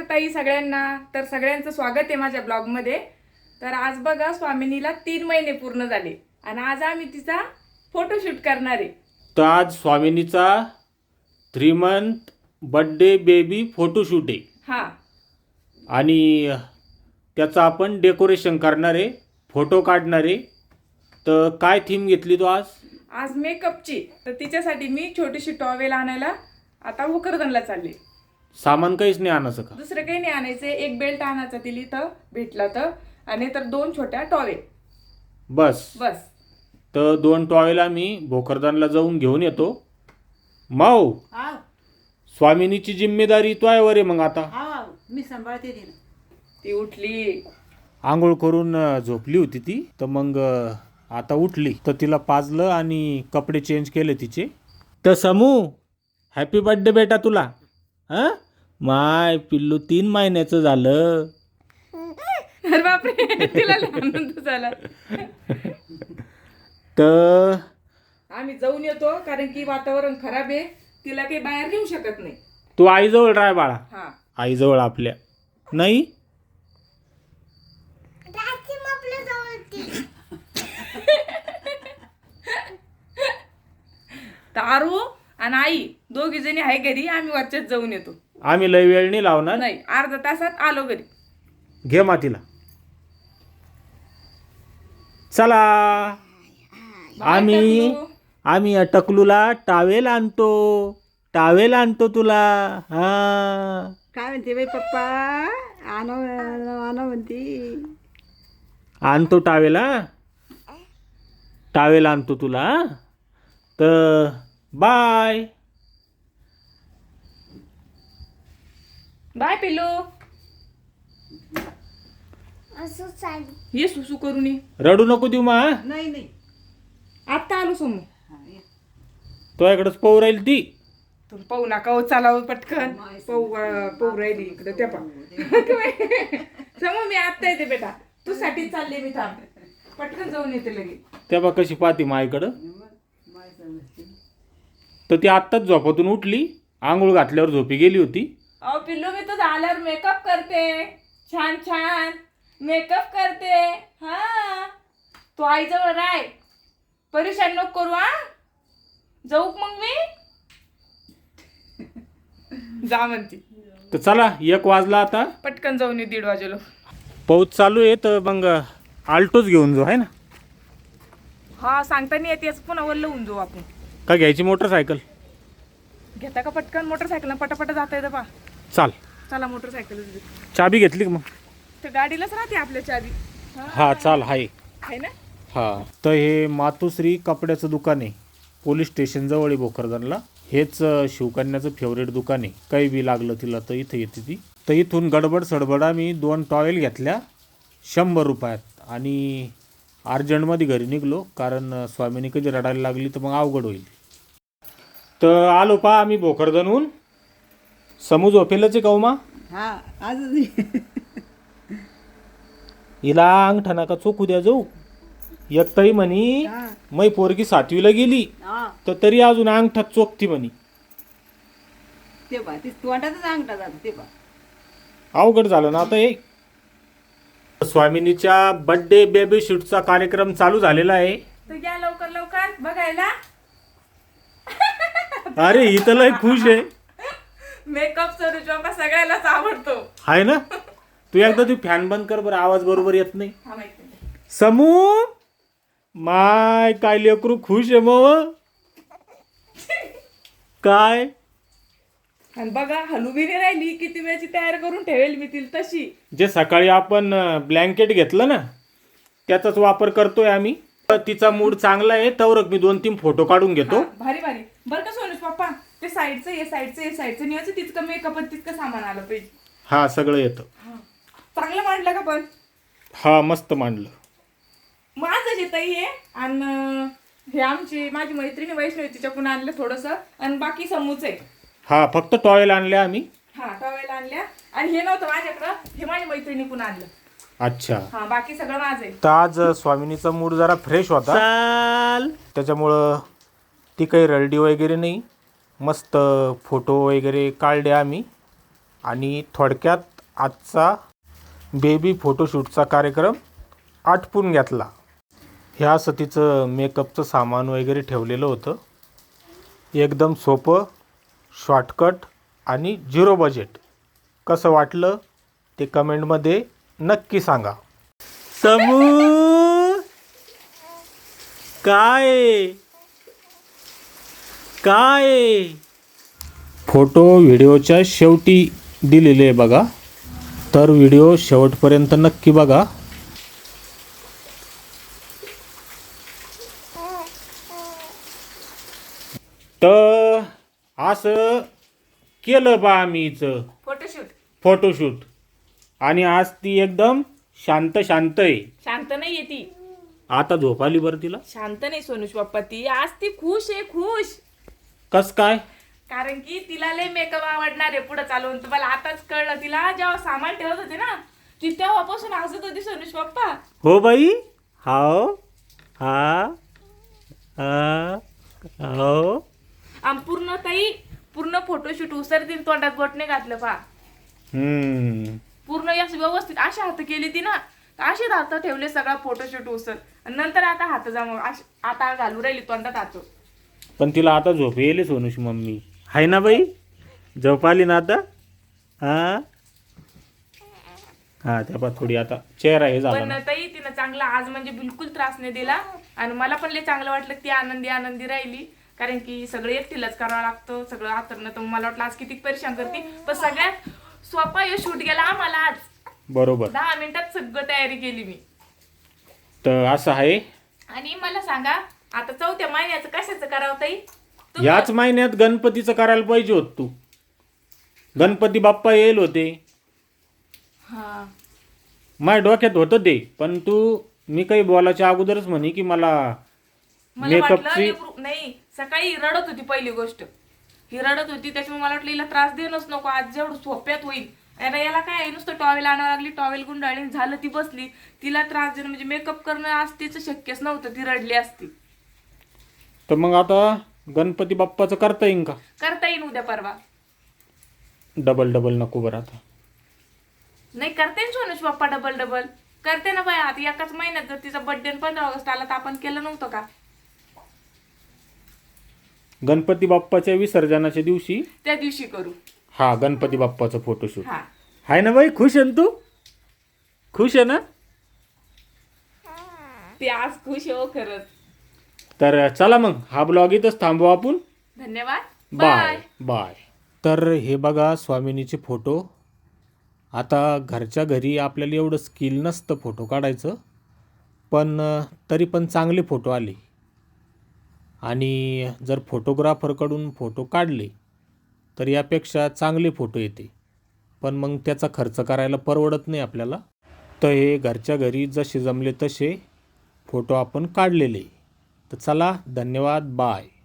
नमस्कार ताई सगळ्यांना. तर सगळ्यांचं स्वागत आहे माझ्या ब्लॉगमध्ये. तर आज बघा स्वामिनीला तीन महिने पूर्ण झाले. आणि आज आम्ही तिचा फोटोशूट करणार आहे. तर आज स्वामिनीचा three month birthday baby photoshoot आहे. हा. आणि त्याचं आपण डेकोरेशन करणार आहे फोटो काढणार आहे. तर काय थीम घेतली तो आज? आज मेकअपची तर तिच्यासाठी मी छोटीशी टॉवेल आणायला आता भोकरदनला चालले. सामान काहीच नाही आणायचं का? दुसरं काही नाही आणायचं. एक बेल्ट आणायचा तिला इथं भेटला तर. आणि तर दोन छोट्या टॉवेल बस. बस. तर दोन टॉयला मी भोकरदानला जाऊन घेऊन येतो. माऊ स्वामिनीची जिम्मेदारी तो आहे वरे मग आता. मी सांभाळते तिला. ती उठली. आंघोळ करून अ, झोपली होती ती. तर मग अ, आता उठली. तर तिला पाजलं आणि कपडे चेंज केले तिचे. तर समू हॅपी बर्थडे बेटा तुला. हां? माय पिल्लू तीन महिन्याचं झालं. अरे बापरे तिला लय आनंद झाला. तर? आम्ही जाऊन येतो कारण की वातावरण खराब आहे. तिला काही बाहेर नेऊ शकत नाही. तू आईजवळ राह बाळा. हा. आईजवळ आपल्या. नाही? तारू आणि आई. दोघी जणी आहे घरी आम्ही वरच्याच जाऊन येतो. आम्ही लय वेळ नाही लावणार. नाही अर्धा तासात आलो घरी. घे मातीला. चला. आम्ही टकलू. आम्ही या टकलूला टावेल आणतो. टावेल आणतो तुला. हा. काय म्हणते बाई पप्पा? आणो आणो म्हणते. आणतो टावेल टावेल आणतो तुला हा? तर बाय. बाय पिल्लू. ये सुसू करून ये रडू नको देऊ मा हा? नाही नाही. आत्ता आलो समोर. हा, ये. तो इकडंच पाहू राहील ती. तुम्ही पाहू नका हो चाला हो पटकन. पाहू अं, पाहू राहिली इकडे त्या पा. समोर मी आत्ता येते बेटा. तू साठीच चालले मी थांब. पटकन जाऊन येते लगेच. त्या बा कशी पाहती माईकडं. तर ती आत्ताच झोपातून उठली. आंघोळ घातल्यावर झोपी गेली होती. अहो पिल्लू मी तुझा आल्यावर मेकअप करते. छान छान. मेकअप करते. हा. तू आईजवळ राय. परेशान नको करू हा. जाऊ मग मी. जा म्हणती. तर चला एक वाजला आता. पटकन जाऊन ये दीड वाजेलो. पाऊस चालू आहे तर मग आल्टोच घेऊन जाऊ आहे ना? हा सांगता नाही येते याचं पुन्हा वल्ल होऊन जाऊ आपण. का घ्यायची मोटरसायकल घेता का पटकन? मोटरसायकल पटापट जाता येतं पा चाल. चला मोटरसायकल चाबी घेतली का मग? तर गाडीलाच राहते आपल्या चावी हा? चाल हाय. आहे ना? हा. तर हे मातोश्री कपड्याचं दुकान आहे. पोलीस स्टेशन जवळ आहे भोकरदनला. हेच अं, शिवकन्याचं फेवरेट दुकान आहे. काही बी लागलं तिला तर इथं येते ती. तर इथून गडबड सडबड आम्ही दोन टॉवेल घेतल्या. शंभर रुपयात. आणि अर्जंटमध्ये घरी निघलो. कारण अं, स्वामीनी कधी रडायला लागली तर मग अवघड होईल. तर आलो पा आम्ही भोकरदनहून. समू झोपेलच आहे का उमा? हा आज हिला अंगठा नका चोखू द्या जाऊ. एकताई म्हणी हा. मै पोरगी सातवीला गेली हा. तर तरी अजून अंगठात चोखती म्हणी. ते पा ती तोंडातच अंगठा जातो ते पा अवघड झालं ना आता हे. स्वामिनीच्या बर्थडे बेबी शूटचा कार्यक्रम चालू झालेला आहे. लवकर लवकर बघायला. अरे ही तर लय खुश आहे. मेकअप सर बाबा सगळ्यालाच आवडतो. आहे ना? तू एकदा तू फॅन बंद कर बरं आवाज बरोबर येत नाही. हा माहिती आहे. समू माय काय लेकरू खुश आहे मग काय? आणि बघा हलुबिरी राहिली किती वेळची तयार करून ठेवेल मी तिला तशी. जे सकाळी आपण ब्लँकेट घेतलं ना त्याचाच वापर करतोय आम्ही. तर तिचा मूड चांगला आहे तर मी दोन तीन फोटो काढून घेतो. हा, भारी भारी. बरं का सोनुष पप्पा? ते साईडचं हे साईडचं हे साईडचं न्यायचं तितकं मेकअप तितकं सामान आलं पाहिजे. हा सगळं येतं. हा. चांगलं मांडलं का पण? हा मस्त मांडलं. माझं जे ताई आहे आणि हे आमची माझी मैत्रिणी वैष्णवी तिच्याकडून आणलं थोडंसं. आणि बाकी समूच आहे. हा फक्त टॉयल आणले आम्ही. हा टॉवेल आणल्या. आणि हे नव्हतं माझ्याकडं हे माझ्या मैत्रिणीकडून आणलं. अच्छा. हा बाकी सगळं माझं आहे. तर आज स्वामिनीचा मूड जरा फ्रेश होता. त्याच्यामुळं ती काही रडडी वगैरे नाही. मस्त फोटो वगैरे काढले आम्ही. आणि थोडक्यात आजचा बेबी फोटोशूटचा कार्यक्रम आटपून घेतला. ह्या असं तिचं मेकअपचं सामान वगैरे ठेवलेलं होतं. एकदम सोपं शॉर्टकट आणि झिरो बजेट कसं वाटलं ते कमेंटमध्ये नक्की सांगा. समू काय? काय? फोटो व्हिडिओच्या शेवटी दिलेले आहे बघा. तर व्हिडिओ शेवटपर्यंत नक्की बघा. तर असं केलं बा आम्ही हिचं फोटोशूट फोटोशूट आणि आज ती एकदम शांत शांत आहे. शांत नाहीये ती. आता झोप आली बरं तिला? शांत नाही सोनुष पप्पा ती. आज ती खुश आहे खुश. कस काय? कारण की तिला लय मेकअप आवडणार आहे पुढे चालून. तुम्हाला आताच कळलं तिला जेव्हा सामान ठेवत होते ना ती तेव्हापासून हसत होती सोनुष पप्पा. हो बाई. हाव. हा. हा हो. आणि पूर्ण ताई पूर्ण फोटोशूट उसरतील तोंडात बोटने घातलं पा. हम्म. पूर्ण यास व्यवस्थित अशी हात केली ती ना अशी हात ठेवले सगळा फोटोशूट उसर. आणि नंतर आता हात जमा आता घालू राहिली तोंडात हात. पण तिला आता झोप येईल सोनूश मम्मी. हाय ना बाई? झोप आली ना आता? हा? हा त्या पा थोडी आता चेहरा हे झाला पण ना. ताई तिनं चांगला आज म्हणजे बिलकुल त्रास नाही दिला. आणि मला पण लय चांगलं वाटलं की ती आनंदी आनंदी राहिली. कारण की सगळं एकटीलाच करावं लागतं सगळं आतरणं तर मला वाटलं आज किती परेशान करते. पण सगळ्यात सोपा हे शूट गेला आम्हाला आज. बरोबर. दहा मिनिटात सगळं तयारी केली मी. तर असं आहे. आणि मला सांगा आता चौथ्या महिन्याचं कशाचं करावं ताई? तुम्ही- याच महिन्यात गणपतीचं करायला पाहिजे होत तू. गणपती बाप्पा येईल होते. हा. माझ्या डोक्यात होतं ते पण तू मी काही बोलायच्या अगोदरच म्हणे की मला मला वाटलं मेकअपची लेकरू- नाही सकाळी रडत होती पहिली गोष्ट. ही रडत होती त्याच्यामुळे मला वाटलं हिला त्रास देणंच नको आज जेवढं सोप्यात होईल. आणि याला काय आहे, नुसतं टॉवेल आणावं लागली टॉवेल गुंडाळी झालं ती बसली. तिला त्रास देणं म्हणजे मेकअप करणं आज तिचं शक्यच नव्हतं ती रडली असती. तर मग आता गणपती बाप्पाचं करता येईन का? करता येईल उद्या परवा. डबल डबल नको बरं आता. नाही करते ना सोनुष बाप्पा डबल डबल करते ना बाय आता एकाच महिन्यात जर तिचा बर्थडे पंधरा ऑगस्ट आला तर आपण केलं नव्हतं का? गणपती बाप्पाच्या विसर्जनाच्या दिवशी? त्या दिवशी करू. हा गणपती बाप्पाचं फोटोशूट हा. आहे ना बाई खुश आहे ना तू? खुश आहे ना? ते आज खुश हो खरंच. तर चला मग हा ब्लॉग इथंच थांबू आपण. धन्यवाद. बाय. बाय. तर हे बघा स्वामिनीचे फोटो. आता घरच्या घरी आपल्याला एवढं स्किल नसतं फोटो काढायचं पण तरी पण चांगले फोटो आले. आणि जर फोटोग्राफरकडून फोटो काढले तर यापेक्षा चांगले फोटो येते. पण मग त्याचा खर्च करायला परवडत नाही आपल्याला. तर हे घरच्या घरी जसे जमले तसे फोटो आपण काढलेले. तर चला धन्यवाद बाय.